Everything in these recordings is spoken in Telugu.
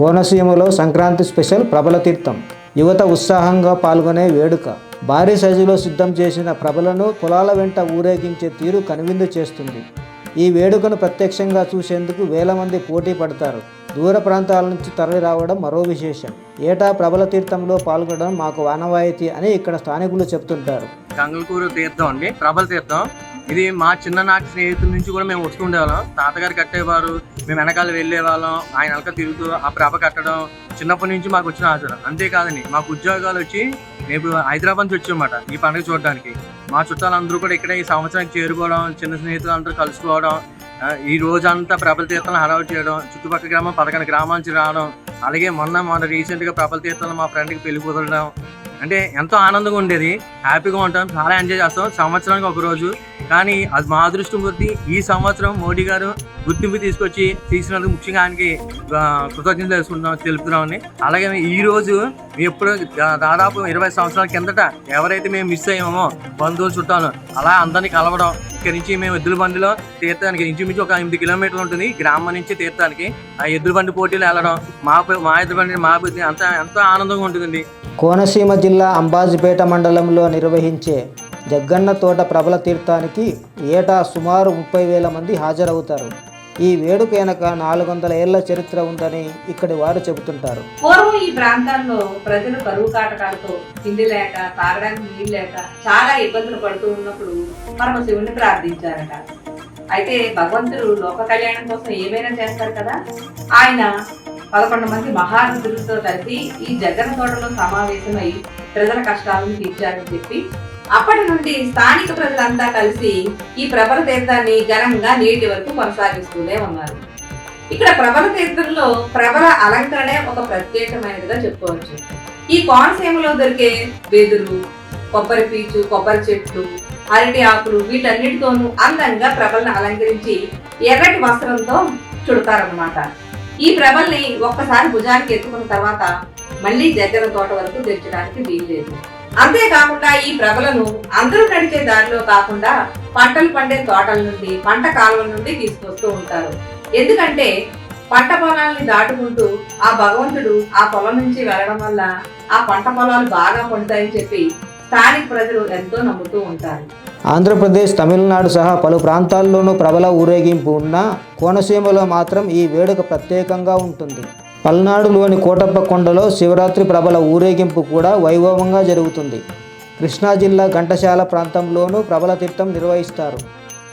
కోనసీమలో సంక్రాంతి స్పెషల్ ప్రబల తీర్థం. యువత ఉత్సాహంగా పాల్గొనే వేడుక. భారీ సైజులో సిద్ధం చేసిన ప్రభలను పొలాల వెంట ఊరేగించే తీరు కనువిందు చేస్తుంది. ఈ వేడుకను ప్రత్యక్షంగా చూసేందుకు వేల మంది పోటీ పడతారు. దూర ప్రాంతాల నుంచి తరలి రావడం మరో విశేషం. ఏటా ప్రబల తీర్థంలో పాల్గొనడం మాకు ఆనవాయితీ అని ఇక్కడ స్థానికులు చెప్తుంటారు. గంగలకూరు తీర్థం అండి. ప్రబల తీర్థం. ఇది మా చిన్ననాటి స్నేహితుల నుంచి కూడా మేము వస్తుండేవాళ్ళం తాతగారు కట్టేవారు మేము వెనకాల వెళ్ళే వాళ్ళం ఆయన వెనక తిరుగుతూ ఆ ప్రభ కట్టడం చిన్నప్పటి నుంచి మాకు వచ్చిన ఆచారం అంతేకాదని మాకు ఉద్యోగాలు వచ్చి రేపు హైదరాబాద్ నుంచి వచ్చామన్నమాట ఈ పండుగ చూడడానికి. మా చుట్టాలందరూ కూడా ఇక్కడ ఈ సంవత్సరానికి చేరుకోవడం చిన్న స్నేహితులు అందరూ కలుసుకోవడం ఈ రోజంతా ప్రబల తీర్థాలను హడావు చేయడం చుట్టుపక్కల గ్రామం పదకొండు గ్రామాల నుంచి రావడం అలాగే మొన్న మొన్న రీసెంట్గా ప్రబల తీర్థాలు మా ఫ్రెండ్కి పెళ్ళి కుదరడం అంటే ఎంతో ఆనందంగా ఉండేది. హ్యాపీగా ఉంటాం. చాలా ఎంజాయ్ చేస్తాం. సంవత్సరానికి ఒక రోజు. కానీ అది మా అదృష్టం కొద్దీ ఈ సంవత్సరం మోడీ గారు గుర్తింపు తీసుకొచ్చి తీసినందుకు ముఖ్యంగా ఆయనకి కృతజ్ఞతలు తెలుసుకుంటున్నాం తెలుపుతున్నామని అలాగే ఈ రోజు ఎప్పుడు దాదాపు ఇరవై సంవత్సరాల కిందట ఎవరైతే మేము మిస్ అయ్యామో బంధువులు చుట్టాలు అలా అందరినీ కలవడం ఇక్కడ నుంచి మేము ఎద్దుల బండిలో తీర్థానికి ఇంచుమించు ఒక ఎనిమిది కిలోమీటర్లు ఉంటుంది గ్రామం నుంచి తీర్థానికి ఆ ఎద్దుల బండి పోటీలు వెళ్ళడం మా మా ఎద్దుల బండి మా బుద్ధి అంత ఎంతో ఆనందంగా ఉంటుందండి. కోనసీమ జిల్లా అంబాజీపేట మండలంలో నిర్వహించే జగ్గన్న తోట ప్రబల తీర్థానికి ఏటా సుమారు ముప్పై వేల మంది హాజరవుతారు. ఈ వేడుక వెనక నాలుగు వందల ఏళ్ళ చరిత్ర ఉందని ఇక్కడి వారు చెబుతుంటారు. పూర్వం ఈ ప్రాంతాల్లో ప్రజలు కరువు కాటకాలతో తిండి లేక తాగడానికి నీళ్ళు లేక చాలా ఇబ్బందులు పడుతూ ఉన్నప్పుడు పరమశివుని ప్రార్థించారట. అయితే భగవంతుడు లోక కళ్యాణం కోసం ఏమైనా చేస్తారు కదా? ఆయన పదకొండు మంది మహారుద్రులతో కలిసి ఈ జగన్ తోటలో సమావేశమై ప్రజల కష్టాలను తీర్చారని చెప్పి అప్పటి నుండి స్థానిక ప్రజలంతా కలిసి ఈ ప్రబల తీర్థాన్ని ఘనంగా నేటి వరకు కొనసాగిస్తూనే ఉన్నారు. ఇక్కడ ప్రబల తీర్థంలో ప్రబల అలంకరణే ఒక ప్రత్యేకమైనదిగా చెప్పుకోవచ్చు. ఈ కోనసీమలో దొరికే వెదురు కొబ్బరి పీచు కొబ్బరి చెట్లు అరటి ఆకులు వీటన్నిటితోనూ అందంగా ప్రభలను అలంకరించి ఎర్రటి వస్త్రంతో చుడతారన్నమాట. ఈ ప్రభల్ని ఒక్కసారి భుజానికి ఎత్తుకున్న తర్వాత మళ్ళీ దగ్గర తోట వరకు తెచ్చడానికి వీల్లేదు. అంతేకాకుండా ఈ ప్రభలను అందరూ నడిచే దారిలో కాకుండా పంటలు పండే తోటల నుండి పంట కాలువల నుండి తీసుకొస్తూ ఉంటారు. ఎందుకంటే పంట పొలాల్ని దాటుకుంటూ ఆ భగవంతుడు ఆ పొలం నుంచి వెళ్ళడం వల్ల ఆ పంట పొలాలు బాగా పండుతాయని చెప్పి స్థానిక ప్రజలు ఎంతో నమ్ముతూ ఉంటారు. ఆంధ్రప్రదేశ్ తమిళనాడు సహా పలు ప్రాంతాల్లోనూ ప్రబల ఊరేగింపు ఉన్నా కోనసీమలో మాత్రం ఈ వేడుక ప్రత్యేకంగా ఉంటుంది. పల్నాడులోని కోటప్ప కొండలో శివరాత్రి ప్రబల ఊరేగింపు కూడా వైభవంగా జరుగుతుంది. కృష్ణా జిల్లా ఘంటశాల ప్రాంతంలోనూ ప్రబల తీర్థం నిర్వహిస్తారు.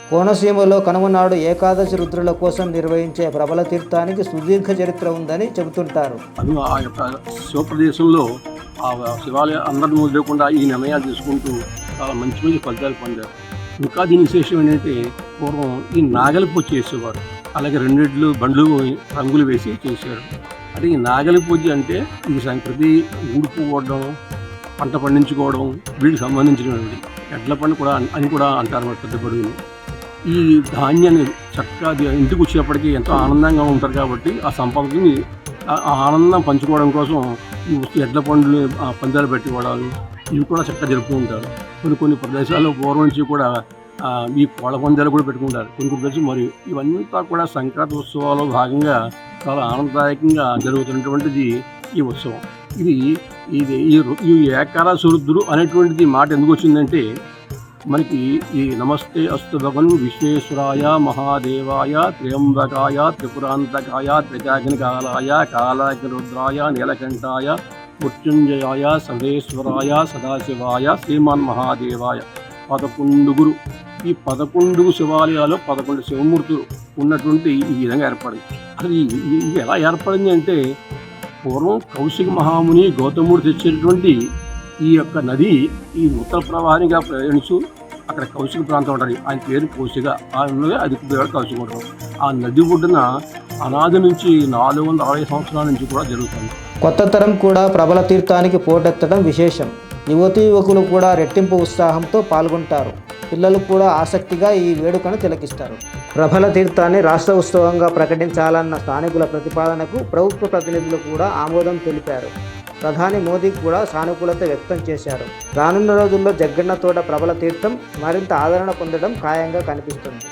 కోనసీమలో కనుమనాడు ఏకాదశి రుద్రుల కోసం నిర్వహించే ప్రబల తీర్థానికి సుదీర్ఘ చరిత్ర ఉందని చెబుతుంటారు. ఆ యొక్క శివప్రదేశంలో ఆ శివాలయం అందరిని వదిలేకుండా ఈ నిర్ణయాలు తీసుకుంటూ చాలా మంచి మంచి ఫలితాలు పొందారు. ఇంకా దీని విశేషం ఏంటంటే పూర్వం ఈ నాగలి పూజ చేసేవారు. అలాగే రెండిట్లు బండ్లు రంగులు వేసి చేసేవారు. అంటే ఈ నాగలి పూజ అంటే ఈ సంక్రతి ఊడిపోవడం పంట పండించుకోవడం వీటికి సంబంధించినటువంటి ఎడ్ల పండు కూడా అని కూడా అంటారు పెద్ద బడుగులు. ఈ ధాన్యాన్ని చక్కగా ఇంటికి వచ్చేప్పటికి ఎంతో ఆనందంగా ఉంటారు కాబట్టి ఆ సంపదని ఆ- ఆనందం పంచుకోవడం కోసం ఈ ఎడ్ల పండ్లు ఆ పందాలు పెట్టుకోవడాలు ఇవి కూడా చక్కగా జరుపుతూ ఉంటారు. కొన్ని కొన్ని ప్రదేశాల్లో పూర్వం నుంచి కూడా ఈ కోళ్ళ పందాలు కూడా పెట్టుకుంటారు. కొన్ని కొన్ని ప్రదేశాలు మరియు ఇవంతా కూడా సంక్రాంతి ఉత్సవాల్లో భాగంగా చాలా ఆనందదాయకంగా జరుగుతున్నటువంటిది ఈ ఉత్సవం. ఇది ఇది ఈ రు- ఈ అనేటువంటిది మాట ఎందుకు వచ్చిందంటే మనకి ఈ నమస్తే అస్తు భగవన్ విశ్వేశ్వరాయ మహాదేవాయ త్ర్యంబకాయ త్రిపురాంతకాయ త్రికాగ్నికాలాయ కాలాగ్నిరుద్రాయ నీలకంఠాయ మృత్యుంజయాయ సర్వేశ్వరాయ సదాశివాయ శ్రీమాన్ మహాదేవాయ పదకొండుగురు ఈ పదకొండు శివాలయాలు పదకొండు శివమూర్తులు ఉన్నటువంటి ఈ విధంగా ఏర్పడింది. అసలు ఇది ఎలా ఏర్పడింది అంటే పూర్వం కౌశిక మహాముని గౌతముడు తెచ్చినటువంటి ఈ యొక్క నది ఈ ఉత్తర ప్రవాహానిగా ప్రయాణిస్తూ అక్కడ కౌశిక ప్రాంతం ఉంటుంది. ఆయన పేరు కౌశిక. ఆయన అది పేరు కౌశిక ఉంటాం ఆ నది ఒడ్డున అనాది నుంచి నాలుగు వందల అరవై సంవత్సరాల నుంచి కూడా జరుగుతుంది. కొత్త తరం కూడా ప్రబల తీర్థానికి పోటెత్తడం విశేషం. యువతీ యువకులు కూడా రెట్టింపు ఉత్సాహంతో పాల్గొంటారు. పిల్లలు కూడా ఆసక్తిగా ఈ వేడుకను తిలకిస్తారు. ప్రభల తీర్థాన్ని రాష్ట్ర ఉత్సవంగా ప్రకటించాలన్న స్థానికుల ప్రతిపాదనకు ప్రభుత్వ ప్రతినిధులు కూడా ఆమోదం తెలిపారు. ప్రధాని మోదీ కూడా సానుకూలత వ్యక్తం చేశారు. రానున్న రోజుల్లో జగ్గన్నతోట ప్రభల తీర్థం మరింత ఆదరణ పొందడం ఖాయంగా కనిపిస్తుంది.